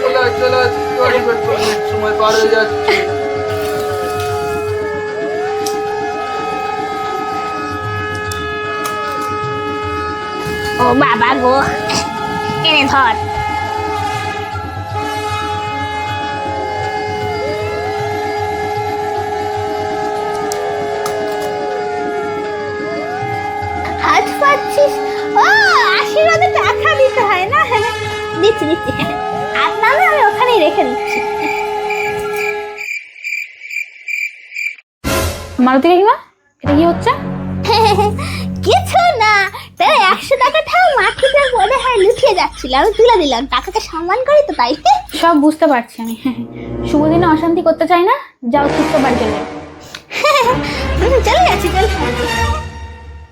চলে চলে আয়, সময় পার ও বাবা গো এনে ধর। হাত পাচ্ছিস? ও! দিচ্ছি দিচ্ছি হ্যাঁ আপনার আমি ওখানেই রেখে দিচ্ছি। মালতী কাকিমা এটা কি হচ্ছে? কিছু না। তাই একশো টাকাটাও মাটিতে মনে হয় লুকিয়ে যাচ্ছিল। আমি তুলে দিলাম। টাকাকে সম্মান করি তো তাই। সব বুঝতে পারছি আমি। শুভ দিনে অশান্তি করতে চাই না? যাও চুপ বাড়ি চলে। চলে যাচ্ছি চলে যাচ্ছি।